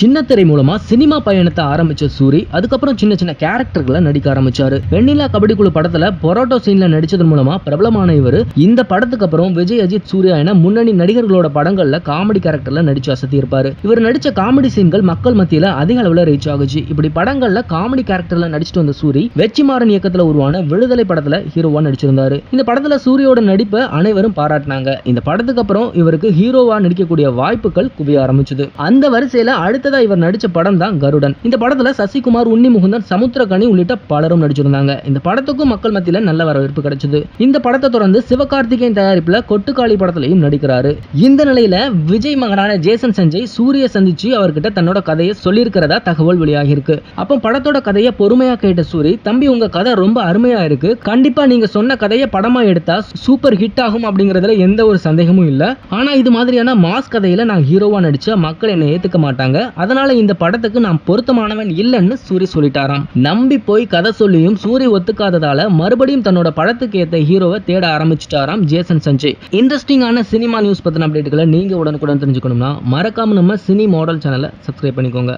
சின்னத்திரை மூலமா சினிமா பயணத்தை ஆரம்பிச்ச சூரி அதுக்கப்புறம் சின்ன சின்ன கேரக்டர்களை நடிக்க ஆரம்பிச்சாரு. வெண்ணிலா கபடி குழு படத்துல பொரோட்டோ சீன்ல நடிச்சதன் மூலமா பிரபலமான இவர். இந்த படத்துக்கு அப்புறம் விஜய் அஜித் சூர்யா என முன்னணி நடிகர்களோட படங்கள்ல காமெடி கேரக்டர்ல நடிச்சு அசத்தி இருப்பாரு இவர் நடிச்ச காமெடி சீன்கள் மக்கள் மத்தியில அதிக அளவுல ரீச் ஆகுச்சு. இப்படி படங்கள்ல காமெடி கேரக்டர்ல நடிச்சிட்டு வந்த சூரி வெற்றிமாறன் இயக்கத்துல உருவான விடுதலை படத்துல ஹீரோவா நடிச்சிருந்தாரு. இந்த படத்துல சூரியோட நடிப்பை அனைவரும் பாராட்டினாங்க. இந்த படத்துக்கு அப்புறம் இவருக்கு ஹீரோவா நடிக்கக்கூடிய வாய்ப்புகள் குவிய ஆரம்பிச்சது. அந்த வரிசையில அடுத்ததா இவர் நடிச்ச படம் தான் கருடன். இந்த படத்துல சசிகுமார் உன்னி முகுந்தன் சமுத்திரகனி உள்ளிட்ட பலரும் நடிச்சிருந்தாங்க. இந்த படத்துக்கும் மக்கள் மத்தியில நல்ல வரவேற்பு கிடைச்சது. இந்த படத்தை தொடர்ந்து சிவகார்த்திகேயன் தயாரிப்புல கொட்டுக்காளி படத்திலையும் நடிக்கிறாரு. இந்த நிலையில விஜய் மகனான ஜேசன் சஞ்சய் சூரிய சந்திச்சு அவர்கிட்ட தன்னோட கதையை சொல்லியிருக்கிறதா தகவல் வெளியாகி இருக்கு அப்போ படத்தோட கதையை பொறுமையா கேட்ட சூரி தம்பி உங்க கதை ரொம்ப அருமையா இருக்கு. கண்டிப்பா நீங்க சொன்ன கதையை படமா எடுத்தா சூப்பர் ஹிட் ஆகும் அப்படிங்கறதுல எந்த ஒரு சந்தேகமும் இல்ல. ஆனா இது மாதிரியான மாஸ் கதையில நான் ஹீரோவா நடிச்சா மக்கள் என்னை ஏத்துக்க மாட்டாங்க. அதனால இந்த படத்துக்கு நான் பொருத்தமானவன் இல்லைன்னு சூரி சொல்லிட்டாராம். நம்பி போய் கதை சொல்லியும் சூரி ஒத்துக்காததால மறுபடியும் தன்னோட படத்துக்கு ஏத்த ஹீரோவை தேட ஆரம்பிச்சிட்டாராம் ஜேசன் சஞ்சய். இன்ட்ரெஸ்டிங்கான சினிமா நியூஸ் பத்தின அப்டேட்டுகளை நீங்க உடனுக்குடன் தெரிஞ்சுக்கணும்னா மறக்காம நம்ம சினி மாடல் சேனலை சப்ஸ்கிரைப் பண்ணிக்கோங்க.